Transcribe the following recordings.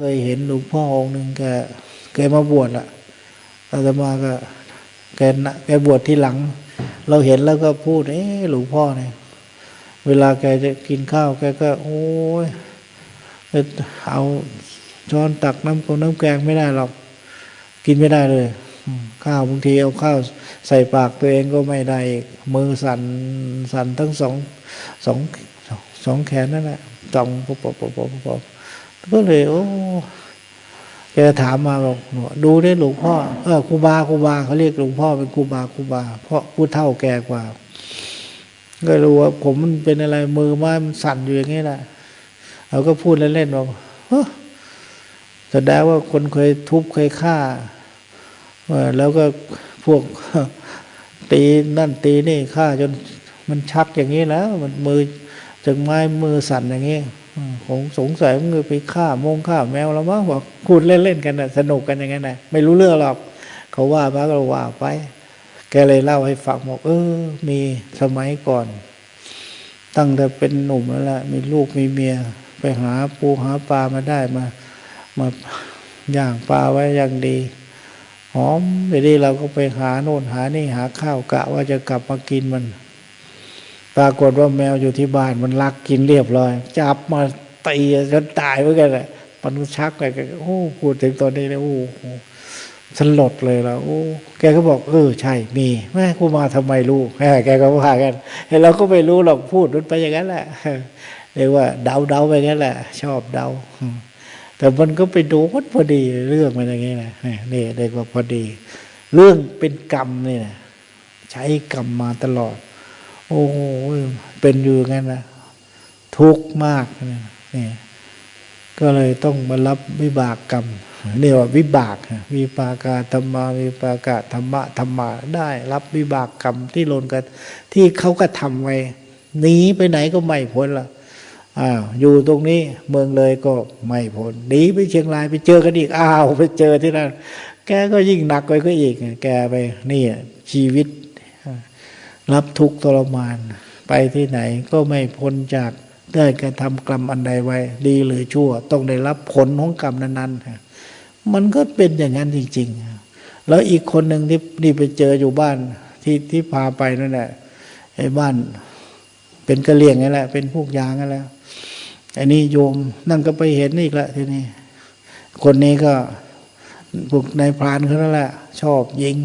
เคยเห็นหลวงพ่อองค์หนึ่งแกแกมาบวชอะอาตมาก็แกแกบวชที่หลัง เราเห็นแล้วก็พูด เอ๊หลวงพ่อเนี่ย เวลาแกจะกินข้าว แกก็ โอ้ยเอาช้อนตักน้ำกงน้ำแกงไม่ได้หรอก กินไม่ได้เลยข้าวบางทีเอาข้าวใส่ปากตัวเองก็ไม่ได้มือสั่นสั่นทั้งสองสองสองแขนนั่นแหละจ้องปบปบปบปบปบ ก็เลย โอ้แกถามมาบอกดูได้หลวงพ่อเออครูบาครูบาเขาเรียกหลวงพ่อเป็นครูบาครูบา เพราะผู้เท่าแก่กว่า ก็รู้ว่า ผมมันเป็นอะไรมือไม้มันสั่นอยู่อย่างนี้แหละเราก็พูดเล่นๆบอกแสดงว่าคนเคยทุบเคยฆ่าแล้วก็พวกตีนั่นตีนี่ฆ่าจนมันชักอย่างนี้แล้ว มันมือจากไม้มือสั่นอย่างนี้ ผมสงสัยมันไปฆ่ามงฆ่าแมวแล้วมั้งบอกพูดเล่นๆกันนะสนุกกันอย่างนั้นนะไม่รู้เรื่องหรอก เขาว่ามาก็ว่าไป แกเลยเล่าให้ฟังบอกเออ มีสมัยก่อน ตั้งแต่เป็นหนุ่มแล้วล่ะมีลูกมีเมีย ไปหาปูหาปลามาได้มา มาย่างปลาไว้อย่างดีหอมเดี๋ยวนี้เราก็ไปหาโน่นหานี่หาข้าวกะว่าจะกลับมากินมัน ปรากฏว่าแมวอยู่ที่บ้านมันลักกินเรียบร้อย จับมาตีจนตายเหมือนกันแหละมันชักไปกันโอ้พูดถึงตอนนี้นะโอ้โหสลดเลยแล้วโอ้แกก็บอกเออใช่มีแม่กูมาทำไมรู้แกก็ว่ากันเห็นเราก็ไม่รู้หรอกพูดมันไปอย่างนั้นแหละเรียกว่าเดาเดาไปงั้นแหละ ชอบเดาแต่มันก็ไปโดนพอดีเรื่องมันอย่างนี้นะนี่เรียกว่าพอดี เรื่องเป็นกรรมนี่นะใช้กรรมมาตลอด โอ้โหเป็นอยู่งั้นนะทุกข์มากนะนี่ก็เลยต้องมารับวิบากกรรมเรียกว่าวิบากวิปากาธรรมาวิปากาธรรมะธรรมะได้รับวิบากกรรมที่ลนกัน ที่เขาก็ทำไว้หนีไปไหนก็ไม่พ้นละอ้าวอยู่ตรงนี้เมืองเลยก็ไม่พ้นหนีไปเชียงรายไปเจอกันอีกอ้าวไปเจอที่นั่นแกก็ยิ่งหนักไปก็อีก แกไปนี่ชีวิต รับทุกข์ทรมาน ไปที่ไหนก็ไม่พ้นจากได้กระทำกรรมอันใดไว้ ดีหรือชั่ว ต้องได้รับผลของกรรมนั้นๆมันก็เป็นอย่างนั้นจริงๆ แล้วอีกคนหนึ่งที่นี่ไปเจออยู่บ้านที่ที่พาไปนั่นแหละไอ้บ้าน เป็นกระเลียงนั่นแหละ เป็นพวกยางนั่นแหละไอ้นี่โยมนั่นก็ไปเห็นอีกละทีนี้คนนี้ก็พวกนายพรานเขานั่นแหละ ชอบยิง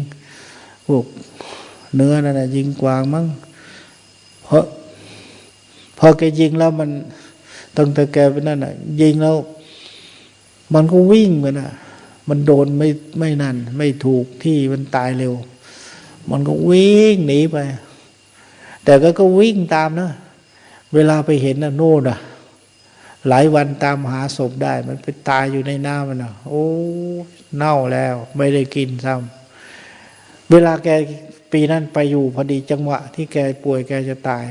พวก เนื้อนั่นนะยิงกวางมั้งเพราะพอแกยิงแล้วมันตั้งแต่แกเป็นนั่นน่ะ ยิงแล้ว มันก็วิ่งไปน่ะ มันโดนไม่ไม่นั่น ไม่ถูกที่มันตายเร็ว มันก็วิ่งหนีไป แต่ก็ก็วิ่งตามนะเวลาไปเห็นน่ะโน่นอะ หลายวันตามหาศพได้ มันไปตายอยู่ในน้ำมันอะ โอ้ เน่าแล้ว ไม่ได้กินซ้ำเวลาแก ปีนั้นไปอยู่พอดีจังหวะ ที่แกป่วยแกจะตาย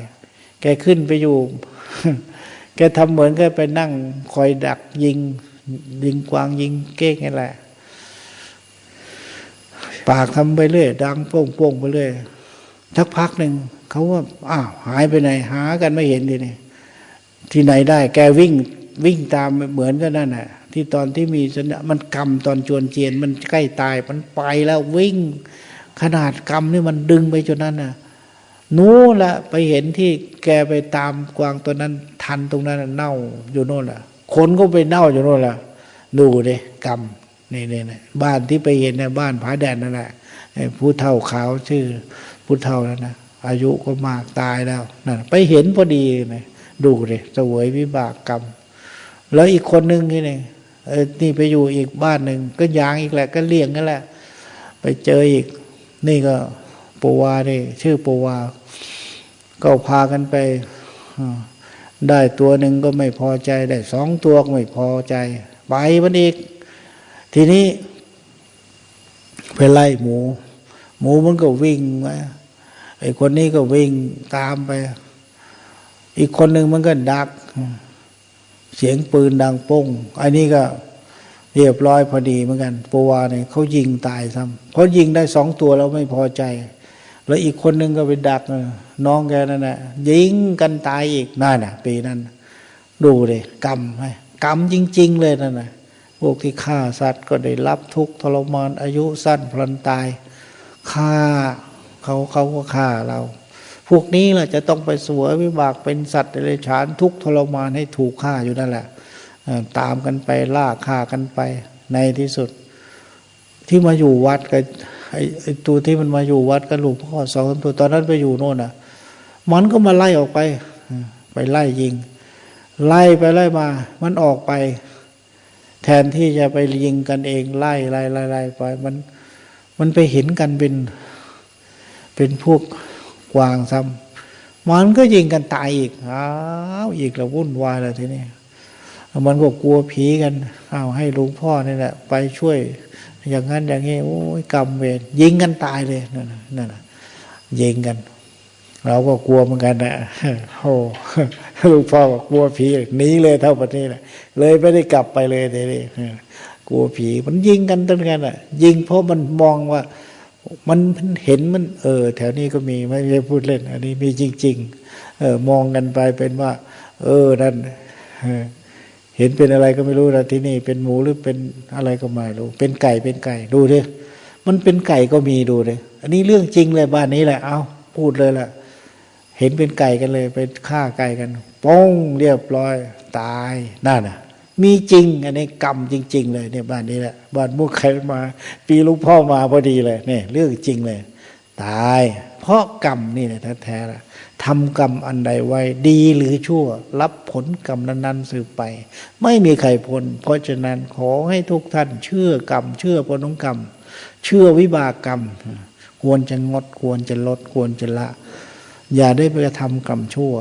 แกขึ้นไปอยู่ แกทำเหมือนแกไปนั่งคอยดักยิง ยิงกวางยิงเก้งนี่แหละ ปากทำไปเรื่อยดังโป้งโป้งไปเรื่อยสักพักหนึ่งเขาว่าอ้าวหายไปไหน หากันไม่เห็นทีนี่ที่ไหนได้ แกวิ่งวิ่งตามเหมือนกันนั่นน่ะที่ตอนที่มีสัญญามันกำตอนจวนเจียนมันใกล้ตายมันไปแล้ววิ่ง ขนาดกรรมนี่มันดึงไปจนนั้นน่ะนู้นละไปเห็นที่แกไปตามกวางตัวนั้น ทันตรงนั้นเน่าอยู่โน่นละคนก็ไปเน่าอยู่โน่นละดูดิกรรมนี่นี่นี่บ้านที่ไปเห็นในยบ้านผาแดนนั่นแหละผู้เฒ่าขาวชื่อผู้เฒ่านั่นนะอายุก็มากตายแล้วนั่นไปเห็นพอดีเลยดูดิเสวยวิบากกรรม แล้วอีกคนนึงที่นี่นี่ไปอยู่อีกบ้านหนึ่งก็ยางอีกแหละ ก็เลี้ยงนั่นแหละ ไปเจออีก นี่ก็ปวานี่ชื่อปวา ก็พากันไปได้ตัวหนึ่งก็ไม่พอใจ ได้สองตัวก็ไม่พอใจ ไปมันอีก ทีนี้ไปไล่หมู หมูมันก็วิ่งมาไอ้คนนี้ก็วิ่งตามไป อีกคนหนึ่งมันก็ดัก เสียงปืนดังโป้งไอ้นี่ก็ เรียบร้อยพอดีเหมือนกันปวาเนี่ยเขายิงตายซ้ำเพราะยิงได้สองตัวแล้วไม่พอใจ แล้วอีกคนนึงก็ไปดักน้องแกนั่นแหละยิงกันตายอีกนั่นน่ะ ปีนั้น ดูเลยกรรมไหมกรรมจริง ๆ เลยนั่นน่ะโวกที่ฆ่าสัตว์ก็ได้รับทุกข์ทรมานอายุสั้นพลันตายฆ่าเขาเขาก็ฆ่าเรา พวกนี้แหละจะต้องไปสวยวิบากเป็นสัตว์เดรัจฉานทุกข์ทรมานให้ถูกฆ่าอยู่นั่นแหละ ตามกันไปล่าฆ่ากันไป ในที่สุด ที่มาอยู่วัดกับไอ้ตัวที่มันมาอยู่วัดกับหลวงพ่อสองสามตัวตอนนั้นไปอยู่โน่นอะ มันก็มาไล่ออกไป ไปไล่ยิง ไล่ไปไล่มา มันออกไป แทนที่จะไปยิงกันเองไล่ไล่ไล่ไล่ไปมันมันไปเห็นกันเป็นเป็นพวกกวางซ้ำมันก็ยิงกันตายอีกอ้าวอีกแล้ววุ่นวายแล้วทีนี้ มันก็กลัวผีกันเอาให้หลวงพ่อนี่แหละไปช่วย อย่างนั้นอย่างนี้โอ้ยกรรมเวรยิงกันตายเลยนั่นน่ะนั่นยิงกัน เราก็กลัวเหมือนกันนะโอ้หลวงพ่อก็กลัวผีหนีเลยเท่าประเทศเลยเลยไม่ได้กลับไปเลยทีนี้กลัวผีมันยิงกันตั้งกันอะ ยิงเพราะมันมองว่า มันเห็นมัน เออ แถวนี้ก็มีไม่ใช่พูดเล่น อันนี้มีจริง ๆ เออ มองกันไปเป็นว่า เออนั่น เห็นเป็นอะไรก็ไม่รู้นะที่นี่เป็นหมูหรือเป็นอะไรก็ไม่รู้ เป็นไก่เป็นไก่ดูดิมันเป็นไก่ก็มีดูเลยอันนี้เรื่องจริงเลยบ้านนี้แหละเอาพูดเลยแหละเห็นเป็นไก่กันเลยไปฆ่าไก่กันป้องเรียบร้อย ตายนั่นน่ะ มีจริง อันนี้กรรมจริง ๆ เลยเนี่ยบ้านนี้แหละบ้านมุกใครมา ปีลูกพ่อมาพอดีเลยเนี่ยเรื่องจริงเลย ตาย เพราะกรรมนี่แหละแท้ๆละ ทำกรรมอันใดไว้ดีหรือชั่ว รับผลกรรมนั้นๆสืบไป ไม่มีใครพ้นเพราะฉะนั้นขอให้ทุกท่านเชื่อกรรม เชื่อผลของกรรม เชื่อวิบากกรรม ควรจะงดควรจะลดควรจะละ อย่าได้ไปทำกรรมชั่ว